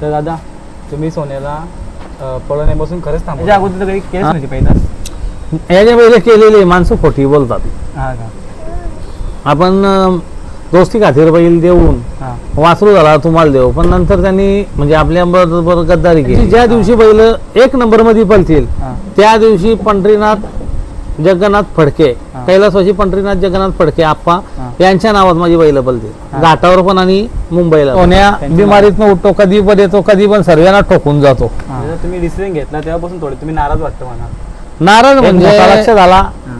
तर दादा तुम्ही सोन्याला पळवण्यापासून खरंच थांबवलं. याच्या अगोदर तर काही केस. नव्हती पहिला याच्या पहिले केलेली माणसं खोटी बोलतात. हा का? आपण अं, दोस्ती खातीर बैल देऊन हा. वासरू झाला तुम्हाला देऊ. पण नंतर त्यांनी म्हणजे आपल्या बरोबर गद्दारी केली. ज्या दिवशी बैल एक नंबरमध्ये पळतील हा. त्या दिवशी पंढरीनाथ जगन्नाथ फडके हा. कैलासवासी पंढरीनाथ जगन्नाथ फडके आप्पा हा. यांच्या नावात माझी बैल हा. घाटावर पण आणि मुंबईला सोन्या बिमारीतनं उठतो कधी पण येतो कधी पण सर्वांना ठोकून जातो हा. तुम्ही डिसिजन घेतला तेव्हापासून थोडे तुम्ही नाराज वाटतं म्हणा नाराज म्हणजे लक्ष झाला हा.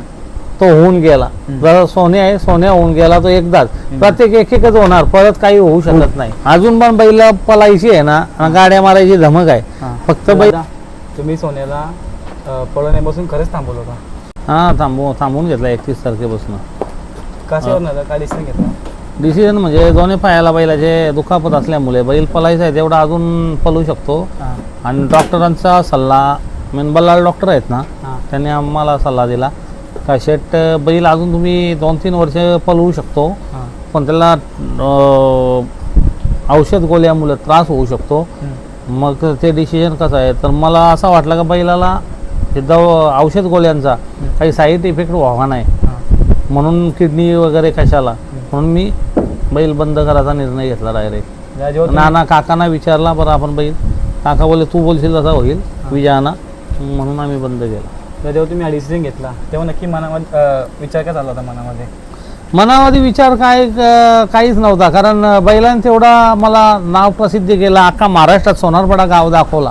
तो होऊन गेला. जर सोन्या आहे सोन्या होऊन गेला तो एकदाच प्रत्येक एक एकच होणार परत काही होऊ शकत नाही अजून पण बैल पलायची आहे ना गाड्या मारायची धमक आहे हा. फक्त बैल तुम्ही सोन्याला पळवण्यापासून खरंच थांबवलं होता हा थांबवून थांबवून घेतला एकतीस तारखेपासून. कशावर नव्हतं काय डिसिजन घेतला? डिसिजन म्हणजे दोन्ही पायाला बैलाचे दुखापत असल्यामुळे बैल पलायचा आहे तेवढा अजून पलू शकतो. हा. आणि डॉक्टरांचा सल्ला मेन बल्लाळ डॉक्टर आहेत ना हां. त्यांनी आम्हाला सल्ला दिला. का शेट बैल अजून तुम्ही दोन तीन वर्ष पलवू शकतो. हां. पण त्याला अं, औषध गोळ्यामुळे त्रास होऊ शकतो. मग ते डिसिजन कसं आहे? तर मला असं वाटलं का बैलाला हे दव औषध गोळ्यांचा काही साईड इफेक्ट व्हावा नाही. म्हणून किडनी वगैरे कशाला? म्हणून मी बैल बंद करायचा निर्णय घेतला डायरेक्ट नाना काकांना विचारला बरं आपण बैल काका बोले तू बोलशील तसा होईल विजयाना. म्हणून आम्ही बंद केला. जेव्हा तुम्ही हा डिसिजन घेतला. तेव्हा नक्की मनामध्ये विचार काय चालला होता मनामध्ये? मनामध्ये विचार काय काहीच नव्हता. कारण बैलांनी तेवढा मला नाव प्रसिद्ध केलं. अख्खा महाराष्ट्रात सोनारपडा गाव दाखवला.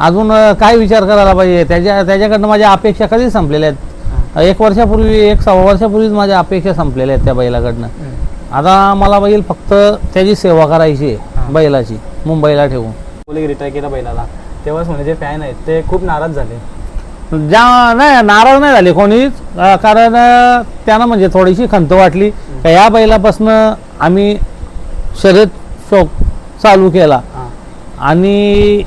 अजून काय विचार करायला पाहिजे? त्याच्या त्याच्याकडनं माझ्या अपेक्षा कधी संपलेल्या आहेत. एक वर्षापूर्वी एक सव्वा वर्षापूर्वीच माझ्या अपेक्षा संपलेल्या आहेत त्या बैलाकडनं. आता मला बैल फक्त त्याची सेवा करायची आहे. बैलाची मुंबईला ठेवून. रिटायर केला बैलाला. तेव्हा सोन्याचे फॅन आहेत ते खूप नाराज झाले. ज्या नाही नाराज नाही झाले कोणीच. कारण त्यांना म्हणजे थोडीशी खंत वाटली का या बैलापासनं आम्ही शर्यत शोक चालू केला. आणि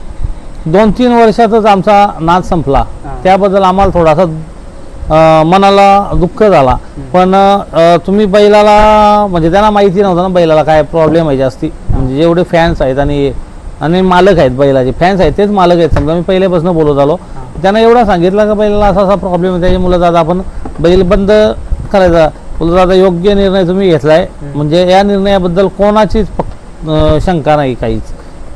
दोन तीन वर्षातच आमचा नाद संपला. त्याबद्दल आम्हाला थोडासा मनाला दुःख झाला. पण तुम्ही बैलाला म्हणजे त्यांना माहिती नव्हतं ना बैलाला काय प्रॉब्लेम आहे जास्ती. म्हणजे जेवढे फॅन्स आहेत आणि आणि मालक आहेत बैलाचे. फॅन्स आहेत तेच मालक आहेत. समजा मी पहिल्यापासून बोलत आलो. त्यांना एवढं सांगितलं का बैलाला असा असा प्रॉब्लेम आहे. त्याच्यामुळे दादा आपण बैल बंद करायचा. बोलतो दादा योग्य निर्णय तुम्ही घेतलाय. म्हणजे या निर्णयाबद्दल कोणाचीच शंका नाही काहीच.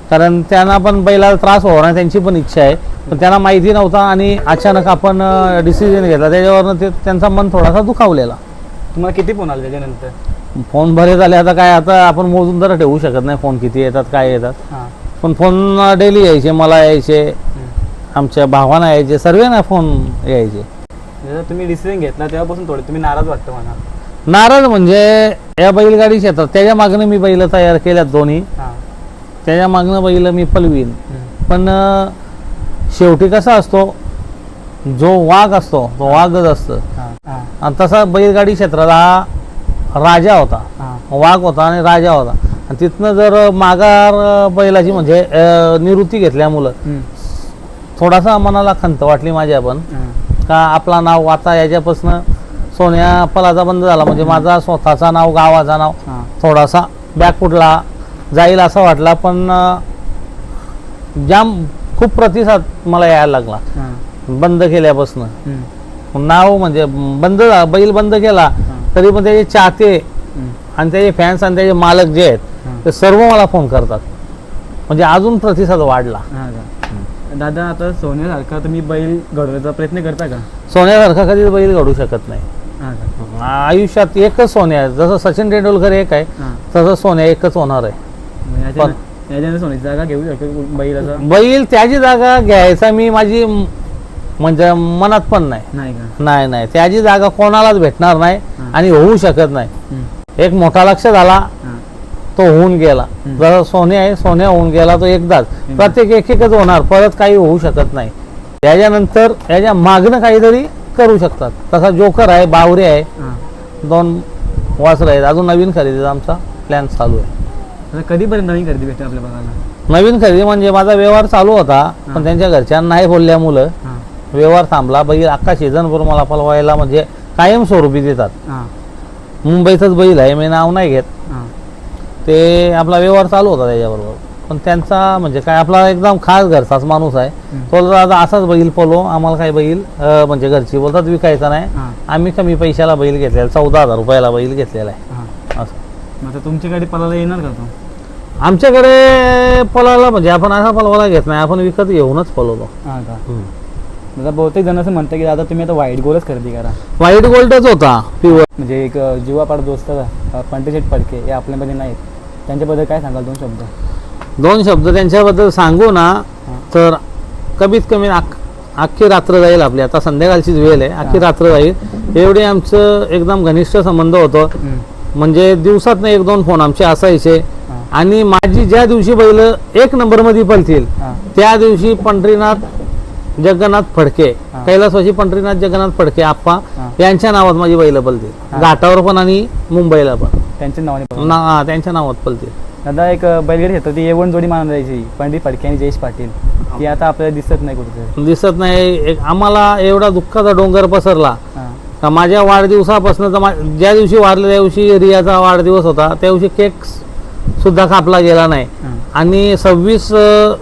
कारण त्यांना पण बैलाला त्रास होणार त्यांची पण इच्छा आहे. पण त्यांना माहिती नव्हता आणि अचानक आपण डिसिजन घेतला. त्याच्यावरनं ते त्यांचा मन थोडासा दुखावलेला. तुम्हाला किती फोन आले त्याच्यानंतर? फोन बरे झाले. आता काय आता आपण मोजून तर ठेवू शकत नाही फोन. किती येतात काय येतात. हां. पण फोन डेली यायचे मला यायचे. आमच्या भावांना यायचे. सर्वांना फोन यायचे. तुम्ही डिसिजन घेतला तेव्हापासून थोडे तुम्ही नाराज वाटतं म्हणा नाराज म्हणजे या बैलगाडी क्षेत्रात त्याच्या मागणं मी बैल तयार केल्यात दोन्ही. त्याच्या मागणं बैल मी पलवीन. पण शेवटी कसा असतो जो वाघ असतो तो वाघच असतं. आणि तसा बैलगाडी क्षेत्रात हा राजा होता. वाघ होता आणि राजा होता. आणि तिथनं जर माघार बैलाची म्हणजे निवृत्ती घेतल्यामुळं हम्म. थोडासा मनाला खंत वाटली माझ्या पण का आपला नाव आता याच्यापासनं सोन्या पलाचा बंद झाला. म्हणजे माझा स्वतःचा नाव गावाचा नाव थोडासा बॅकफुटला जाईल असं वाटला पण जाम खूप प्रतिसाद मला यायला लागला. बंद केल्यापासनं. नाव म्हणजे बंद बैल बंद केला तरी पण त्याचे चाहते. आणि त्याचे फॅन्स आणि त्याचे मालक जे आहेत. ते सर्व मला फोन करतात. म्हणजे अजून प्रतिसाद वाढला. दादा आता सोन्यासारखा तुम्ही बैल घडवायचा प्रयत्न करता का? सोन्यासारखा कधीच बैल घडू शकत नाही. आयुष्यात एकच सोन्या आहे. जसं सचिन तेंडुलकर एक आहे तसं सोन्या एकच होणार आहे. मग याच्यानं याच्यानं सोन्याची जागा घेऊ शकतो बैल असं? बैल त्याची जागा घ्यायचा मी माझी म- म्हणजे मनात पण नाही. नाही का? नाही नाही. त्याची जागा कोणालाच भेटणार नाही हां. आणि होऊ शकत नाही. हम्म. एक मोठा लक्ष झाला हां. तो होऊन गेला. जर सोने आहे सोन्या होऊन गेला तो एकदाच. प्रत्येक एक एकच होणार परत काही होऊ शकत नाही. त्याच्यानंतर याच्या मागणं काहीतरी करू शकतात. तसा जोकर आहे बावरे आहे. हां. दोन वासर आहेत. अजून नवीन खरेदीचा आमचा प्लॅन चालू आहे. आता कधीपर्यंत नवीन खरेदी भेटते आपल्या बघायला नवीन खरेदी म्हणजे माझा व्यवहार चालू होता पण त्यांच्या घरच्यांना नाही बोलल्यामुळं हां. व्यवहार थांबला. बैल अख्खा सीझनभर मला पलवायला म्हणजे कायम स्वरूपी देतात. हां. मुंबईतच बैल आहे मी नाव नाही घेत. हां. ते आपला व्यवहार चालू होता त्याच्याबरोबर. पण त्यांचा म्हणजे काय आपला एकदम खास घरचाच माणूस आहे. तो दादा असाच बैल पलो आम्हाला काही बैल अं, म्हणजे घरची बोलतात विकायचा नाही. हां. आम्ही कमी पैशाला बैल घेतलेला चौदा हजार रुपयाला बैल घेतलेला आहे. असं. मग आता तुमच्याकडे पलाला येणार का तो? आमच्याकडे पलाला म्हणजे आपण असा पलवाला घेत नाही आपण विकत घेऊनच पलवतो हां का? दादा बहुतेक जण असं म्हणतं की दादा तुम्ही आता व्हाईट गोलच खरेदी करा. व्हाईट गोल्डच होता प्युअर म्हणजे एक जीवापाड दोस्त पंटेशेट पडके हे आपल्यामध्ये नाहीत. त्यांच्याबद्दल काय सांगाल दोन शब्द? दोन शब्द त्यांच्याबद्दल सांगू ना तर कमीत कमी अख- अख्खी रात्र जाईल आपली. आता संध्याकाळचीच वेळ आहे अख्खी. रात्र जाईल. एवढे आमचं एकदम घनिष्ठ संबंध होतं. म्हणजे दिवसात एक दोन फोन आमचे असायचे. आणि माझी ज्या दिवशी बैल एक नंबरमध्ये पलतील हां. त्या दिवशी पंढरीनाथ जगन्नाथ फडके. कैलासवासी पंढरीनाथ जगन्नाथ फडके आप्पा. यांच्या नावात माझी बैल पलतील. घाटावर पण आणि मुंबईला पण. त्यांच्या नावाने. ना त्यांच्या नावात पलतील दादा एक बैलगाडी क्षेत्रात ती एवन जोडी मानून जायची. पंडित फडके आणि जयेश पाटील. ती आता आपल्याला दिसत नाही कुठेतरी. दिसत नाही. एक आम्हाला एवढा दुःखाचा डोंगर पसरला. माझ्या वाढदिवसापासून तर ज्या दिवशी वारल्या त्या दिवशी रियाचा वाढदिवस होता. त्या दिवशी केक सुद्धा कापला गेला नाही. आणि सव्वीस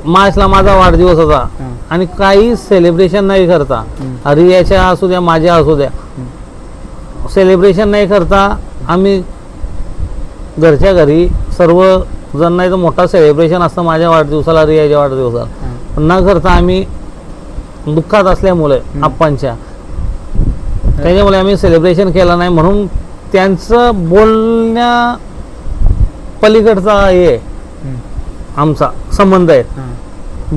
मार्चला माझा वाढदिवस होता. आणि काही सेलिब्रेशन नाही करता. रियाच्या असू द्या माझ्या असू द्या. सेलिब्रेशन नाही करता आम्ही घरच्या घरी सर्व जण नाही तर मोठा सेलिब्रेशन असतं माझ्या वाढदिवसाला रियाच्या वाढदिवसाला. न करता आम्ही दुःखात असल्यामुळे. आप्पांच्या. त्याच्यामुळे आम्ही सेलिब्रेशन केलं नाही. म्हणून त्यांचं बोलण्या पलीकडचा हे. आमचा संबंध आहे.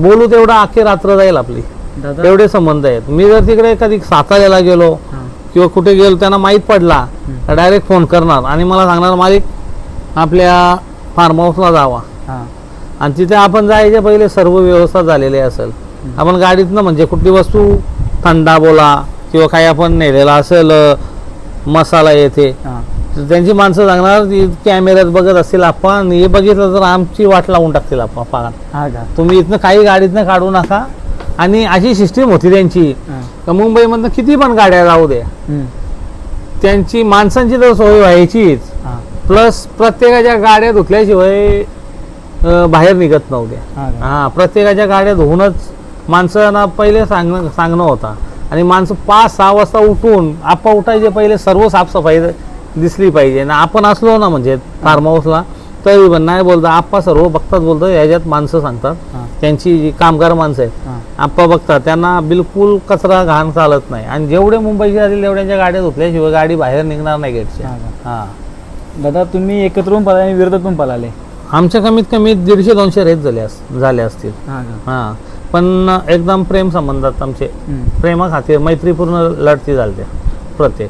बोलू तेवढा अख्खी रात्र जाईल आपली. दादा? एवढे संबंध आहेत. मी जर तिकडे कधी साताऱ्याला गेलो हां. किंवा कुठे गेलो त्यांना माहीत पडला. तर डायरेक्ट फोन करणार. आणि मला सांगणार मालिक आपल्या फार्म हाऊसला जावा. हां. आणि तिथे आपण जायच्या पहिले सर्व व्यवस्था झालेली असेल. आपण गाडीतनं म्हणजे कुठली वस्तू थंडा बोला किंवा काही आपण नेलेला असेल अ, मसाला येथे हां. त्यांची माणसं सांगणार कॅमेऱ्यात बघत असतील आपण हे बघितलं तर आमची वाट लावून टाकतील आपण पागा हां का? तुम्ही इथनं काही गाडीतनं काढू नका. आणि अशी सिस्टीम होती त्यांची का मुंबईमधनं किती पण गाड्या जाऊ द्या. त्यांची माणसांची तर सोय व्हायचीच. प्लस प्रत्येकाच्या गाड्या धुतल्याशिवाय बाहेर निघत नव्हत्या. हां हा प्रत्येकाच्या गाड्या धुवूनच माणसांना पहिले सांगणं सांगणं होता. आणि माणसं पाच सहा वाजता उठून आपा उठायचे पहिले सर्व साफसफाई दिसली पाहिजे. ना आपण असलो ना म्हणजे फार्म हाऊसला तरी पण नाही बोलता आप्पा सर्व बघतात बोलतात ह्याच्यात माणसं सांगतात. त्यांची जी कामगार माणसं आहेत आप्पा बघतात. त्यांना बिलकुल कचरा घाण चालत नाही. आणि जेवढे मुंबईचे असतील तेवढ्यांच्या गाड्या धुतल्याशिवाय गाडी बाहेर निघणार नाही गेटच्या हां दादा तुम्ही एकत्र पण पळाले आणि विरोधात पण पळाले? आमच्या कमीत कमी दीडशे दोनशे रेस झाले अस झाले असतील. हां पण एकदम प्रेम संबंधात आमचे. प्रेमा खातीर मैत्रीपूर्ण लढती झालते प्रत्येक.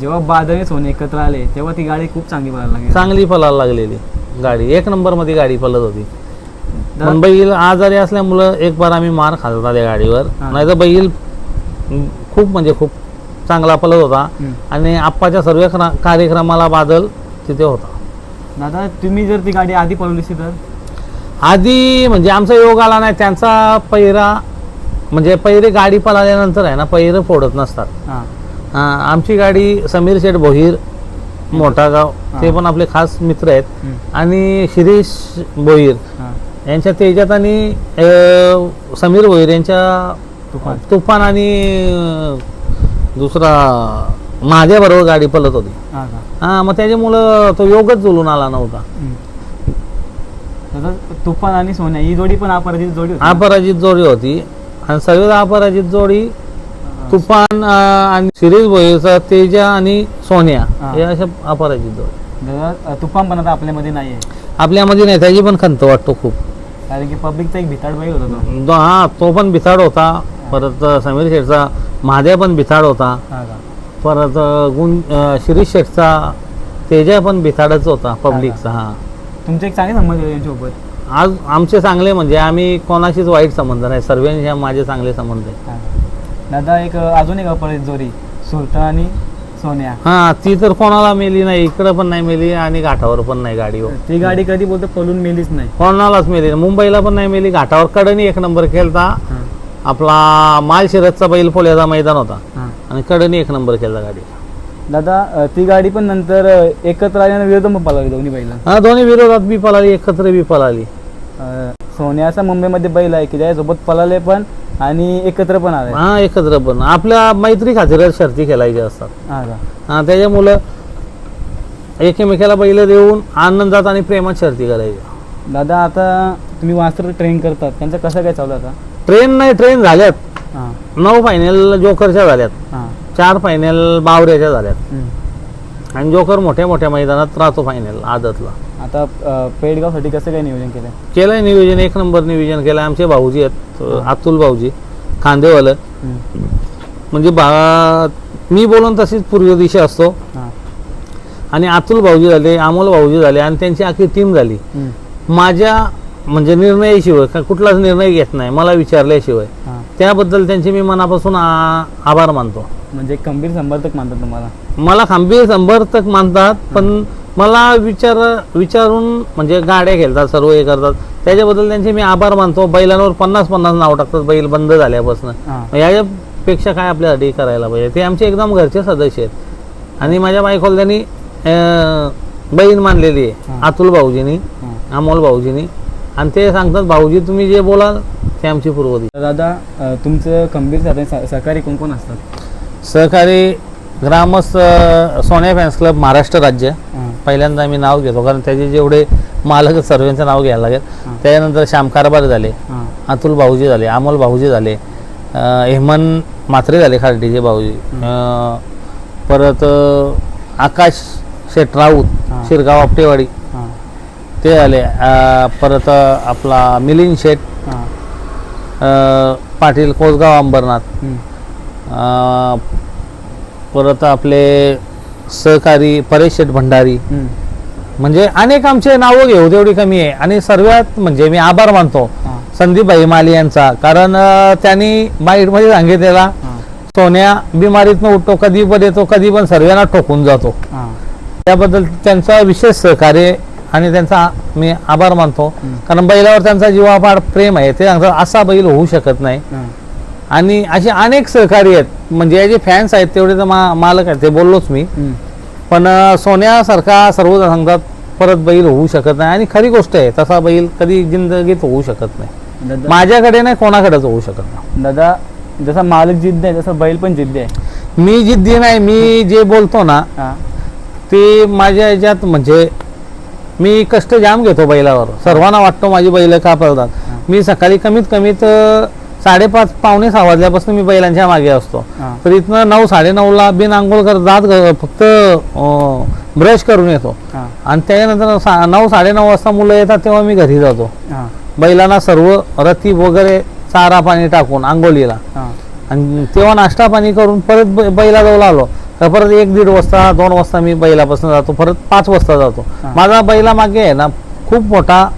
जेव्हा बादल सोने एकत्र आले तेव्हा ती गाडी खूप चांगली पळायला लागली. चांगली पलायला लागलेली. गाडी एक नंबरमध्ये गाडी पलत होती. पण बैल आजारी असल्यामुळं एक बार आम्ही मार खात होता त्या गाडीवर. नाही तर बैल खूप म्हणजे खूप चांगला पलत होता. आणि आप्पाच्या सर्व क्रा- कार्यक्रमाला बादल तिथे होता. दादा तुम्ही जर ती गाडी आधी पळवली तर? आधी म्हणजे आमचा योग आला नाही. त्यांचा पैरा म्हणजे पैरे गाडी पळाल्यानंतर आहे ना पैरं फोडत नसतात. हां आमची गाडी समीर शेठ भोईर मोठा गाव ते. पण आपले खास मित्र आहेत. आणि शिरीष भोईर यांच्या तेजात आणि समीर भोईर यांच्या तुफान आणि दुसरा माझ्याबरोबर गाडी पलत होती हां मग त्याच्यामुळं तो योगच जुळून आला नव्हता तुफान आणि सोन्या ही जोडी पण अपराजित जोडी? अपराजित जोडी होती आणि सर्व अपराजित जोडी. तुफान अं, आणि शिरीष भोईरचा तेजा आणि सोन्या हा. हे अशा अपराजित जोडी दादा अ, तुफान पण आता आपल्यामध्ये नाही आहे आपल्यामध्ये नाही त्याची पण खंत वाटतो खूप. कारण की पब्लिकचा एक भिताड बैल होता तो. दो- हा तो पण बिथाड होता. परत समीर शेठचा महाद्या पण बिथाड होता. हां का? परत गुण अं, शिरीष शेठचा तेजा पण बिथाडच होता पब्लिकचा हा. तुमचे एक चांगले संबंध होते त्यांच्यासोबत आज आमचे चांगले म्हणजे आम्ही कोणाशीच वाईट संबंध नाही. सर्वांशी माझे चांगले संबंध आहे हां. का. दादा एक अजून एक अपराजित जोडी सुलतान आणि सोन्या. हा ती तर कोणाला मेली नाही इकडं पण नाही मेली आणि घाटावर पण नाही गाडीवर ती गाडी कधी बोलतो पळून मेलीच नाही. कोणालाच मेली नाही. मुंबईला पण नाही मेली घाटावर कडनी एक नंबर खेळता. हां. आपला मालशिरतचा बैल पोल्याचा मैदान होता. हां. आणि कडनी एक नंबर केला गाडी. दादा अ, ती गाडी पण नंतर अ, एकत्र आल्यानं विरोध पण पळाली दोन्ही बैला हा दोन्ही विरोधात बी पळाली एकत्र बी पळाली. अ, सोन्याचा मुंबईमध्ये बैल आहे की त्याच्यासोबत पळाले पण आणि एकत्र पण आले. हा एकत्र पण. आपल्या मैत्री खातीर शर्ती खेळायच्या असतात. हा का? हा त्याच्यामुळं एकमेकाला बैल देऊन आनंदात आणि प्रेमात शर्ती करायच्या दादा आता तुम्ही वास्त्र ट्रेन करतात. त्यांचं कसं काय चालू आहे आता? ट्रेन नाही ट्रेन झाल्यात. हां. नऊ फायनल जोकरच्या झाल्यात. हां. चार फायनल बावऱ्याच्या झाल्यात. हम्म. आणि जोकर मोठ्या मोठ्या मैदानात राहतो फायनल आदतला. आता पेडगावसाठी कसं काय नियोजन केलं केलंय नियोजन एक नंबर नियोजन केलं आमचे भाऊजी आहेत अतुल भाऊजी खांदेवालं. म्हणजे बा मी बोलून तशीच पूर्व दिशा असतो. आणि अतुल भाऊजी झाले अमोल भाऊजी झाले आणि त्यांची अख्खी टीम झाली. माझ्या म्हणजे निर्णयाशिवाय कुठलाच निर्णय घेत नाही मला विचारल्याशिवाय. त्याबद्दल त्यांचे मी मनापासून आभार मानतो. म्हणजे खंबीर समर्थक मानतात तुम्हाला? मला खंबीर समर्थक मानतात पण मला विचार विचारून म्हणजे गाड्या खेळतात सर्व हे करतात. त्याच्याबद्दल त्यांचे मी आभार मानतो. बैलांवर पन्नास पन्नास नाव टाकतात. बैल बंद झाल्यापासून. याच्यापेक्षा काय आपल्यासाठी करायला पाहिजे? ते आमचे एकदम घरचे सदस्य आहेत. आणि माझ्या बायकोला त्यांनी बहीण मानलेली आहे. अतुल भाऊजींनी अमोल भाऊजींनी. आणि ते सांगतात भाऊजी तुम्ही जे बोलाल ते आमची पूर्वदी तर दादा तुमचं खंबीर साधन सहकारी कोण कोण असतात? सहकारी ग्रामस्थ सोन्या फॅन्स क्लब महाराष्ट्र राज्य. पहिल्यांदा मी नाव घेतो कारण त्याचे जेवढे मालक सर्वांचं नाव घ्यायला लागेल. त्याच्यानंतर श्याम कारभार झाले अतुल भाऊजी झाले अमोल भाऊजी झाले अं, हेमंत म्हात्रे झाले खार्डीचे भाऊजी. परत आकाश शेठ राऊत. शिरगाव आपटेवाडी ते आले अं, परत आपला मिलिंद शेठ पाटील कोसगाव अंबरनाथ. परत आपले सहकारी परेश भंडारी. म्हणजे अनेक आमचे नावं घेऊ तेवढी कमी आहे. आणि सर्वात म्हणजे मी आभार मानतो हां. संदीपभाई माली यांचा. कारण त्यांनी बाईटमध्ये सांगितलेला सोन्या बिमारीतनं उठतो कधी पण येतो कधी पण सर्वांना ठोकून जातो. त्याबद्दल त्यांचा विशेष सहकार्य आणि त्यांचा मी आभार मानतो. कारण बैलावर त्यांचा जीवापाड प्रेम आहे. ते सांगतात असा बैल होऊ शकत नाही. आणि असे अनेक सहकारी आहेत. म्हणजे याचे फॅन्स आहेत तेवढे तर मा मालक आहेत ते बोललोच मी. पण सोन्यासारखा सर्वजण सांगतात परत बैल होऊ शकत नाही. आणि खरी गोष्ट आहे तसा बैल कधी जिंदगीत होऊ शकत नाही. माझ्याकडे नाही कोणाकडेच होऊ शकत नाही. दादा जसा मालक जिद्द आहे तसा बैल पण जिद्द आहे. मी जिद्दी नाही मी जे बोलतो ना ते माझ्या याच्यात म्हणजे मी कष्ट जाम घेतो बैलावर. सर्वांना वाटतो माझी बैल का पळतात. मी सकाळी कमीत कमीत साडेपाच पावणे सहा वाजल्यापासून मी बैलांच्या मागे असतो. तर इथनं नऊ साडेनऊला बिन आंघोळ कर दात घ- फक्त ब्रश करून येतो. आणि त्याच्यानंतर नऊ साडेनऊ वाजता मुलं येतात तेव्हा मी घरी जातो. बैलांना सर्व रती वगैरे चारा पाणी टाकून आंघोळीला. आणि तेव्हा नाश्ता पाणी करून परत बैलाजवळ आलो. तर परत एक दीड वाजता दोन वाजता मी बैलापासून जातो. परत पाच वाजता जातो. माझा बैला मागे आहे ना खूप मोठा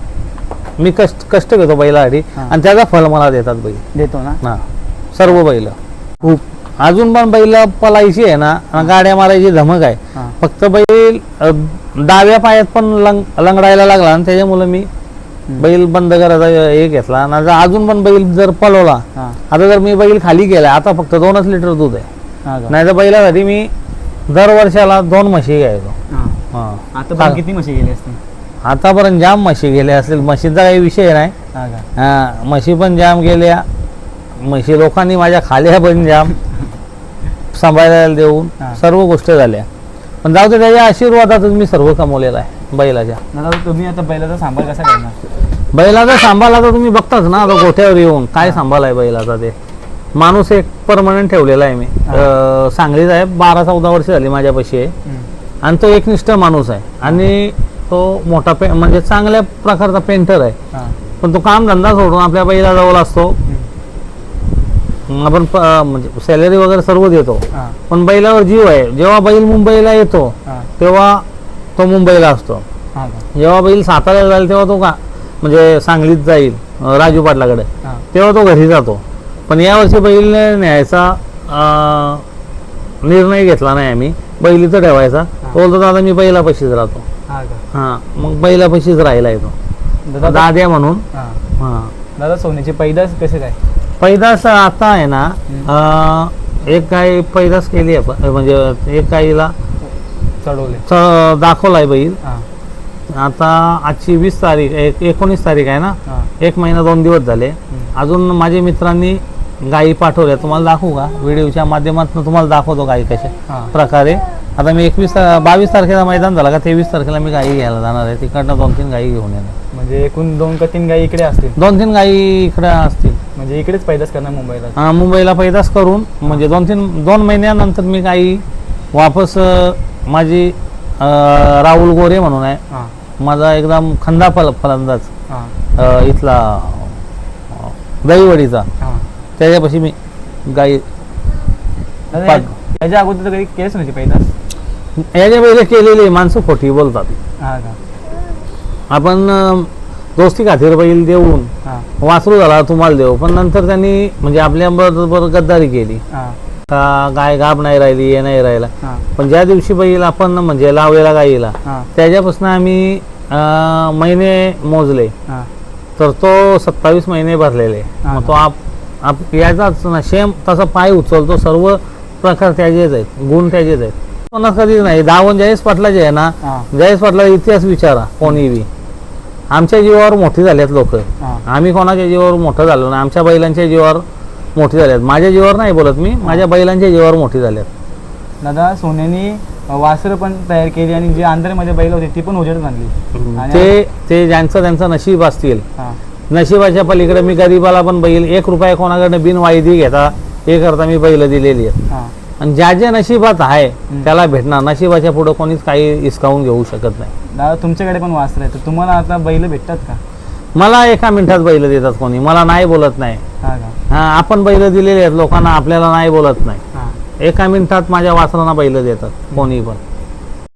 मी कष्ट कष्ट घेतो बैलासाठी. हां. आणि त्याचा फल मला देतात बैल. देतो ना? सर्व बैल. खूप. अजून पण बैल पलायची आहे ना आणि गाड्या मारायची धमक आहे. हां. फक्त बैल अ, डाव्या पायात पण लंग लंगडायला लागला आणि त्याच्यामुळे मी. बैल बंद करायचा हे घेतला. आणि अजून पण बैल जर पळवला हां. आता जर मी बैल खाली गेला आता फक्त दोनच लिटर दूध आहे. हां का? नाही तर बैलासाठी मी दर वर्षाला दोन म्हशी घ्यायचो. हा. आता पण किती म्हशी गेली असते आतापर्यंत जाम म्हशी गेल्या असतील. म्हशीचा काही विषय नाही. हां का? हा म्हशी पण जाम गेल्या. म्हशी लोकांनी माझ्या खाल्या पण जाम सांभाळायला देऊन हा. सर्व गोष्टी झाल्या. पण जाऊ दे त्याच्या आशीर्वादातच मी सर्व कमवलेलं आहे बैलाच्या. दादा तुम्ही आता बैलाचा सांभाळ कसा करणार? बैलाचा सांभाळ आता तुम्ही बघताच ना आता गोठ्यावर येऊन काय सांभाळ आहे बैलाचा ते. माणूस एक परमनंट ठेवलेला आहे मी. अं, सांगलीचा आहे बारा चौदा वर्ष झाली माझ्यापाशी आहे. हम्म. आणि तो एकनिष्ठ माणूस आहे. आणि तो मोठा पे म्हणजे चांगल्या प्रकारचा पेंटर आहे. हां. पण तो काम धंदा सोडून आपल्या बैलाजवळ असतो. हम्म. आपण प- म्हणजे सॅलरी वगैरे सर्व देतो. हां. पण बैलावर जीव आहे. जेव्हा बैल मुंबईला येतो हां. तेव्हा तो मुंबईला असतो. हां का? जेव्हा बैल साताऱ्याला जाईल तेव्हा तो का म्हणजे सांगलीत जाईल अं, राजू पाटलाकडे. हां. तेव्हा तो घरी जातो. पण यावर्षी बैल न्यायचा अं, निर्णय घेतला नाही आम्ही. बैल इथं ठेवायचा. तो बोलतो दादा मी बैलापाशीच राहतो. हां का? हां मग बैलापाशीच राहिला येतो दादा दाद्या म्हणून. हां. हां. दादा सोन्याची पैदास कसे काय? पैदास आता आहे ना अं, एक गाय पैदास केली आहे म्हणजे एक गाईला चढवले. च- दाखवलाय बैल. हां. आता आजची वीस तारीख एक एकोणीस तारीख आहे ना हां. एक महिना दोन दिवस झाले. अजून माझ्या मित्रांनी गायी पाठवल्या तुम्हाला दाखवू का? व्हिडिओच्या माध्यमातून तुम्हाला दाखवतो गायी कशा हां. प्रकारे. आता मी एकवीस बावीस तारखेला मैदान झालं का तेवीस तारखेला मी गायी घ्यायला जाणार आहे. तिकडनं दोन तीन गायी घेऊन येणार. म्हणजे एकूण दोन का तीन गाई इकडे असतील? दोन तीन गायी इकडे असतील. म्हणजे इकडेच पैदाच करणार मुंबईला? अं, मुंबईला पैदास करून म्हणजे दोन तीन दोन महिन्यानंतर मी गायी वापस अं, माझी अं, राहुल गोरे म्हणून आहे. हां. माझा एकदम खंदा फल फलंदाज. हां. अं, इथला अं, दहीवडीचा. हां. त्याच्यापाशी मी गाई दादा. याच्या अगोदर तर कधी केस नव्हती याच्या पहिले केलेली माणसं खोटी बोलतात. हां का? आपण अं, दोस्ती खातीर बैल देऊन हां. वासरू झाला तुम्हाला देऊ. पण नंतर त्यांनी म्हणजे आपल्या बरोबर गद्दारी केली. हां. का गाय गाब नाही राहिली हे नाही राहिला. हां. पण ज्या दिवशी बैल आपण म्हणजे लावलेला गाईला हां. त्याच्यापासून आम्ही अं, महिने मोजले. हां. तर तो सत्तावीस महिने भरलेले. हा मग? तो आप आप याचाच ना सेम तसा पाय उचलतो सर्व प्रकार त्याचेच आहेत गुण त्याचेच आहेत. कोणाच कधीच नाही दावण जयेश पाटला जे आहे ना हां. जयेश पाटला इतिहास विचारा कोणी बी. आमच्या जीवावर मोठी झाल्यात लोक. हां. आम्ही कोणाच्या जीवावर मोठं झालो नाही आमच्या बैलांच्या जीवावर मोठी झाल्यात माझ्या जीवावर नाही बोलत मी माझ्या बैलांच्या जीवावर मोठी झाल्यात दादा सोन्यानी वासरं पण तयार केली आणि जी आंध्रमध्ये बैल होती ती पण आणली आणि- ते ते ज्यांचं त्यांचं नशीब असतील. हां. नशिबाच्या पलीकडे मी गरीबाला पण बैल एक रुपया कोणाकडनं बिन वायदी घेता हे करता मी बैल दिलेली आहेत हां. आणि ज्या ज्या नशिबात आहे त्याला भेटणार. नशिबाच्या पुढं कोणीच काही हिसकावून घेऊ शकत नाही. दादा तुमच्याकडे पण वासरं आहे तर तुम्हाला आता बैल भेटतात का? मला एका मिनिटात बैल देतात कोणी. मला नाही बोलत नाही. हां का? हा, आपण बैल दिलेले आहेत. लोकांना आपल्याला नाही बोलत नाही. एका मिनिटात माझ्या वासरांना बैल देतात. कोणी पण.